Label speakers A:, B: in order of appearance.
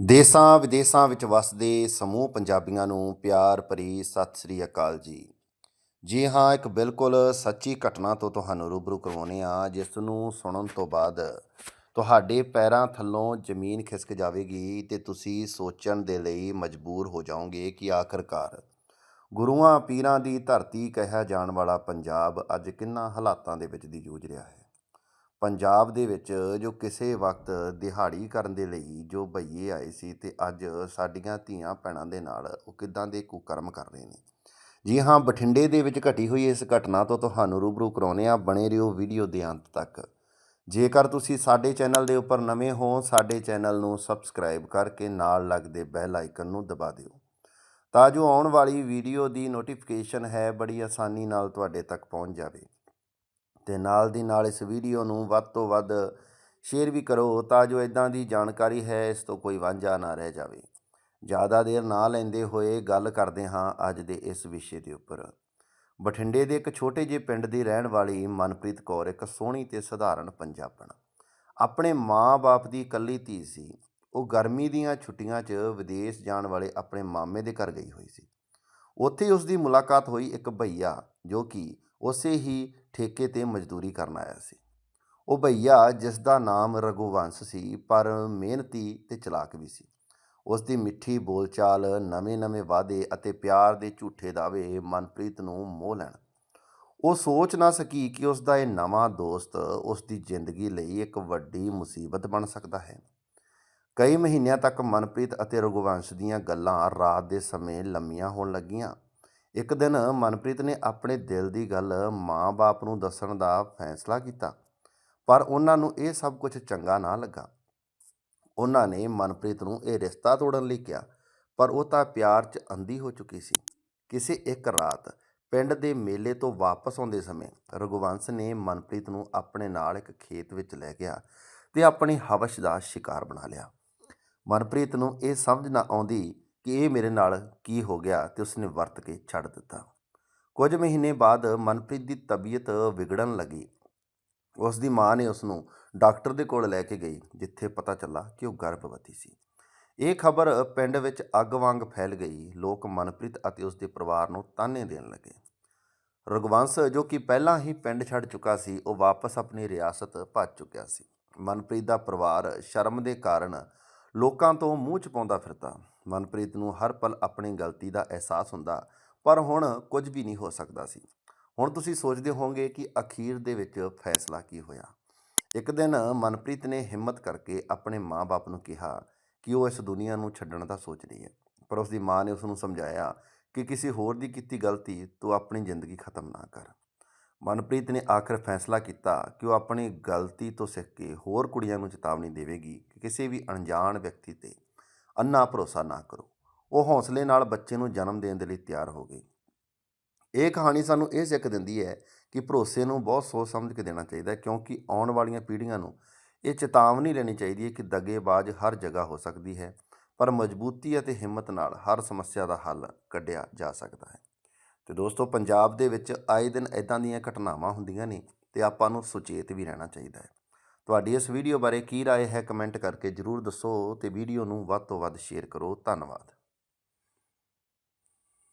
A: ਦੇਸਾਂ ਵਿਦੇਸਾਂ ਵਿੱਚ ਵਸਦੇ ਸਮੂਹ ਪੰਜਾਬੀਆਂ ਨੂੰ ਪਿਆਰ ਭਰੀ ਸਤਿ ਸ੍ਰੀ ਅਕਾਲ ਜੀ। ਜੀ ਹਾਂ, ਇੱਕ ਬਿਲਕੁਲ ਸੱਚੀ ਘਟਨਾ ਤੋਂ ਤੁਹਾਨੂੰ ਰੂਬਰੂ ਕਰਵਾਉਂਦੇ ਹਾਂ, ਜਿਸ ਨੂੰ ਸੁਣਨ ਤੋਂ ਬਾਅਦ ਤੁਹਾਡੇ ਪੈਰਾਂ ਥੱਲੋਂ ਜ਼ਮੀਨ ਖਿਸਕ ਜਾਵੇਗੀ ਤੇ ਤੁਸੀਂ ਸੋਚਣ ਦੇ ਲਈ ਮਜਬੂਰ ਹੋ ਜਾਓਗੇ ਕਿ ਆਖਰਕਾਰ ਗੁਰੂਆਂ ਪੀਰਾਂ ਦੀ ਧਰਤੀ ਕਿਹਾ ਜਾਣ ਵਾਲਾ ਪੰਜਾਬ ਅੱਜ ਕਿੰਨਾ ਹਾਲਾਤਾਂ ਦੇ ਵਿੱਚ ਦੀ ਜੂਝ ਰਿਹਾ ਹੈ। ਪੰਜਾਬ ਦੇ ਵਿੱਚ ਜੋ ਕਿਸੇ ਵਕਤ ਦਿਹਾੜੀ ਕਰਨ ਦੇ ਲਈ ਜੋ ਬਈਏ ਆਏ ਸੀ ਤੇ ਅੱਜ ਸਾਡੀਆਂ ਧੀਆਂ ਭੈਣਾਂ ਦੇ ਨਾਲ ਉਹ ਕਿੱਦਾਂ ਦੇ ਕੁਕਰਮ ਕਰ ਰਹੇ ਨੇ? ਜੀ ਹਾਂ, ਬਠਿੰਡੇ ਦੇ ਵਿੱਚ ਘਟੀ ਹੋਈ ਇਸ ਘਟਨਾ ਤੋਂ ਤੁਹਾਨੂੰ ਰੂਬਰੂ ਕਰਾਉਨੇ ਆ ਬਣੇ ਰਹੋ ਵੀਡੀਓ ਦੇ ਅੰਤ ਤੱਕ। ਜੇਕਰ ਤੁਸੀਂ ਸਾਡੇ ਚੈਨਲ ਦੇ ਉੱਪਰ ਨਵੇਂ ਹੋ, ਸਾਡੇ ਚੈਨਲ ਨੂੰ ਸਬਸਕ੍ਰਾਈਬ ਕਰਕੇ ਨਾਲ ਲੱਗਦੇ ਬੈਲ ਆਈਕਨ ਨੂੰ ਦਬਾ ਦਿਓ। ਤਾਂ ਜੋ ਆਉਣ ਵਾਲੀ ਵੀਡੀਓ ਦੀ ਨੋਟੀਫਿਕੇਸ਼ਨ ਹੈ, ਬੜੀ ਆਸਾਨੀ ਨਾਲ ਤੁਹਾਡੇ ਤੱਕ ਪਹੁੰਚ ਜਾਵੇ। ਤੇ ਨਾਲ ਦੀ ਨਾਲ ਇਸ ਵੀਡੀਓ ਨੂੰ ਵੱਧ ਤੋਂ ਵੱਧ ਸ਼ੇਅਰ ਵੀ ਕਰੋ ਤਾਂ ਜੋ ਇਦਾਂ ਦੀ ਜਾਣਕਾਰੀ ਹੈ, ਇਸ ਤੋਂ ਕੋਈ ਵਾਂਝਾ ਨਾ ਰਹਿ ਜਾਵੇ। ਜ਼ਿਆਦਾ ਦੇਰ ਨਾ ਲੈਂਦੇ ਹੋਏ ਗੱਲ ਕਰਦੇ ਹਾਂ ਅੱਜ ਦੇ ਇਸ ਵਿਸ਼ੇ ਦੇ ਉੱਪਰ। ਬਠਿੰਡੇ ਦੇ ਇੱਕ ਛੋਟੇ ਜਿਹੇ ਪਿੰਡ ਦੀ ਰਹਿਣ ਵਾਲੀ ਮਨਪ੍ਰੀਤ ਕੌਰ ਇੱਕ ਸੋਹਣੀ ਤੇ ਸਧਾਰਨ ਪੰਜਾਬਣ। ਆਪਣੇ ਮਾਂ-ਬਾਪ ਦੀ ਇਕੱਲੀ ਧੀ ਸੀ। ਉਹ ਗਰਮੀ ਦੀਆਂ ਛੁੱਟੀਆਂ 'ਚ ਵਿਦੇਸ਼ ਜਾਣ ਵਾਲੇ ਆਪਣੇ ਮਾਮੇ ਦੇ ਘਰ ਗਈ ਹੋਈ ਸੀ। ਉੱਥੇ ਉਸ ਦੀ ਮੁਲਾਕਾਤ ਹੋਈ ਇੱਕ ਭਈਆ ਜੋ ਕਿ ਉਸੇ ਹੀ ਠੇਕੇ ਤੇ ਮਜ਼ਦੂਰੀ ਕਰਨ ਆਇਆ ਸੀ। ਉਹ ਭਈਆ ਜਿਸ ਦਾ ਨਾਮ ਰਘੁਵੰਸ਼ ਸੀ, ਪਰ ਮਿਹਨਤੀ ਤੇ ਚਲਾਕ ਵੀ ਸੀ। ਉਸ ਦੀ ਮਿੱਠੀ ਬੋਲਚਾਲ, ਨਵੇਂ-ਨਵੇਂ ਵਾਅਦੇ ਅਤੇ ਪਿਆਰ ਦੇ ਝੂਠੇ ਦਾਅਵੇ ਮਨਪ੍ਰੀਤ ਨੂੰ ਮੋਹ ਲੈਣ। ਉਹ ਸੋਚ ਨਾ ਸਕੀ ਕਿ ਉਸ ਦਾ ਇਹ ਨਵਾਂ ਦੋਸਤ ਉਸ ਦੀ ਜ਼ਿੰਦਗੀ ਲਈ ਇੱਕ ਵੱਡੀ ਮੁਸੀਬਤ ਬਣ ਸਕਦਾ ਹੈ। ਕਈ ਮਹੀਨਿਆਂ ਤੱਕ ਮਨਪ੍ਰੀਤ ਅਤੇ ਰਘੁਵੰਸ਼ ਦੀਆਂ ਗੱਲਾਂ ਰਾਤ ਦੇ ਸਮੇਂ ਲੰਮੀਆਂ ਹੋਣ ਲੱਗੀਆਂ। ਇੱਕ ਦਿਨ ਮਨਪ੍ਰੀਤ ਨੇ ਆਪਣੇ ਦਿਲ ਦੀ ਗੱਲ ਮਾਂ-ਬਾਪ ਨੂੰ ਦੱਸਣ ਦਾ ਫੈਸਲਾ ਕੀਤਾ, ਪਰ ਉਹਨਾਂ ਨੂੰ ਇਹ ਸਭ ਕੁਝ ਚੰਗਾ ਨਾ ਲੱਗਾ। ਉਹਨਾਂ ਨੇ ਮਨਪ੍ਰੀਤ ਨੂੰ ਇਹ ਰਿਸ਼ਤਾ ਤੋੜਨ ਲਈ ਕਿਹਾ, ਪਰ ਉਹ ਤਾਂ ਪਿਆਰ 'ਚ ਅੰਧੀ ਹੋ ਚੁੱਕੀ ਸੀ। ਕਿਸੇ ਇੱਕ ਰਾਤ ਪਿੰਡ ਦੇ ਮੇਲੇ ਤੋਂ ਵਾਪਸ ਆਉਂਦੇ ਸਮੇਂ ਰਘੁਵੰਸ਼ ਨੇ ਮਨਪ੍ਰੀਤ ਨੂੰ ਆਪਣੇ ਨਾਲ ਇੱਕ ਖੇਤ ਵਿੱਚ ਲੈ ਗਿਆ ਤੇ ਆਪਣੀ ਹਵਸ਼ ਦਾ ਸ਼ਿਕਾਰ ਬਣਾ ਲਿਆ। ਮਨਪ੍ਰੀਤ ਨੂੰ ਇਹ ਸਮਝ ਨਾ ਆਉਂਦੀ ਕਿ ਇਹ ਮੇਰੇ ਨਾਲ ਕੀ ਹੋ ਗਿਆ ਤੇ ਉਸਨੇ ਵਰਤ ਕੇ ਛੱਡ ਦਿੱਤਾ। ਕੁਝ ਮਹੀਨੇ ਬਾਅਦ ਮਨਪ੍ਰੀਤ ਦੀ ਤਬੀਅਤ ਵਿਗੜਨ ਲੱਗੀ। ਉਸ ਦੀ ਮਾਂ ਨੇ ਉਸ ਨੂੰ ਡਾਕਟਰ ਦੇ ਕੋਲ ਲੈ ਕੇ ਗਈ, ਜਿੱਥੇ ਪਤਾ ਚੱਲਾ ਕਿ ਉਹ ਗਰਭਵਤੀ ਸੀ। ਇਹ ਖਬਰ ਪਿੰਡ ਵਿੱਚ ਅੱਗ ਵਾਂਗ ਫੈਲ ਗਈ। ਲੋਕ ਮਨਪ੍ਰੀਤ ਅਤੇ ਉਸ ਦੇ ਪਰਿਵਾਰ ਨੂੰ ਤਾਨੇ ਦੇਣ ਲੱਗੇ। ਰਘੁਵੰਸ਼, ਜੋ ਕਿ ਪਹਿਲਾਂ ਹੀ ਪਿੰਡ ਛੱਡ ਚੁੱਕਾ ਸੀ, ਉਹ ਵਾਪਸ ਆਪਣੀ ਰਿਆਸਤ ਭੱਜ ਚੁੱਕਿਆ ਸੀ। ਮਨਪ੍ਰੀਤ ਦਾ ਪਰਿਵਾਰ ਸ਼ਰਮ ਦੇ ਕਾਰਨ ਲੋਕਾਂ ਤੋਂ ਮੂੰਹ ਛਪਾਉਂਦਾ ਫਿਰਦਾ। ਮਨਪ੍ਰੀਤ ਨੂੰ ਹਰ ਪਲ ਆਪਣੀ ਗਲਤੀ ਦਾ ਅਹਿਸਾਸ ਹੁੰਦਾ, ਪਰ ਹੁਣ ਕੁਝ ਵੀ ਨਹੀਂ ਹੋ ਸਕਦਾ ਸੀ। ਹੁਣ ਤੁਸੀਂ ਸੋਚਦੇ ਹੋਵੋਗੇ ਕਿ ਅਖੀਰ ਦੇ ਵਿੱਚ ਫੈਸਲਾ ਕੀ ਹੋਇਆ। ਇੱਕ ਦਿਨ ਮਨਪ੍ਰੀਤ ਨੇ ਹਿੰਮਤ ਕਰਕੇ ਆਪਣੇ ਮਾਂ-ਬਾਪ ਨੂੰ ਕਿਹਾ ਕਿ ਉਹ ਇਸ ਦੁਨੀਆ ਨੂੰ ਛੱਡਣ ਦਾ ਸੋਚ ਰਹੀ ਹੈ। ਪਰ ਉਸ ਦੀ ਮਾਂ ਨੇ ਉਸ ਨੂੰ ਸਮਝਾਇਆ ਕਿ ਕਿਸੇ ਹੋਰ ਦੀ ਕੀਤੀ ਗਲਤੀ ਤੂੰ ਆਪਣੀ ਜ਼ਿੰਦਗੀ ਖਤਮ ਨਾ ਕਰ। ਮਨਪ੍ਰੀਤ ਨੇ ਆਖਰ ਫੈਸਲਾ ਕੀਤਾ ਕਿ ਉਹ ਆਪਣੀ ਗਲਤੀ ਤੋਂ ਸਿੱਖ ਕੇ ਹੋਰ ਕੁੜੀਆਂ ਨੂੰ ਚੇਤਾਵਨੀ ਦੇਵੇਗੀ। ਕਿਸੇ ਵੀ ਅਣਜਾਣ ਵਿਅਕਤੀ ਤੇ ਅੰਨਾ ਭਰੋਸਾ ਨਾ ਕਰੋ। ਉਹ ਹੌਸਲੇ ਨਾਲ ਬੱਚੇ ਨੂੰ ਜਨਮ ਦੇਣ ਦੇ ਲਈ ਤਿਆਰ ਹੋ ਗਈ ਇਹ ਕਹਾਣੀ ਸਾਨੂੰ ਇਹ ਸਿੱਖ ਦਿੰਦੀ ਹੈ ਕਿ ਭਰੋਸੇ ਨੂੰ ਬਹੁਤ ਸੋਚ ਸਮਝ ਕੇ ਦੇਣਾ ਚਾਹੀਦਾ ਹੈ, ਕਿਉਂਕਿ ਆਉਣ ਵਾਲੀਆਂ ਪੀੜ੍ਹੀਆਂ ਨੂੰ ਇਹ ਚੇਤਾਵਨੀ ਲੈਣੀ ਚਾਹੀਦੀ ਹੈ ਕਿ ਦਗੇਬਾਜ਼ ਹਰ ਜਗ੍ਹਾ ਹੋ ਸਕਦੀ ਹੈ, ਪਰ ਮਜ਼ਬੂਤੀ ਅਤੇ ਹਿੰਮਤ ਨਾਲ ਹਰ ਸਮੱਸਿਆ ਦਾ ਹੱਲ ਕੱਢਿਆ ਜਾ ਸਕਦਾ ਹੈ। ਤੇ ਦੋਸਤੋ, ਪੰਜਾਬ ਦੇ ਵਿੱਚ ਆਏ ਦਿਨ ਇਦਾਂ ਦੀਆਂ ਘਟਨਾਵਾਂ ਹੁੰਦੀਆਂ ਨੇ ਤੇ ਆਪਾਂ ਨੂੰ ਸੁਚੇਤ ਵੀ ਰਹਿਣਾ ਚਾਹੀਦਾ ਹੈ। ਤੁਹਾਡੀ ਇਸ ਵੀਡੀਓ ਬਾਰੇ ਕੀ رائے ਹੈ ਕਮੈਂਟ ਕਰਕੇ ਜਰੂਰ ਦੱਸੋ ਤੇ ਵੀਡੀਓ ਨੂੰ ਵੱਧ ਤੋਂ ਵੱਧ ਸ਼ੇਅਰ ਕਰੋ ਧੰਨਵਾਦ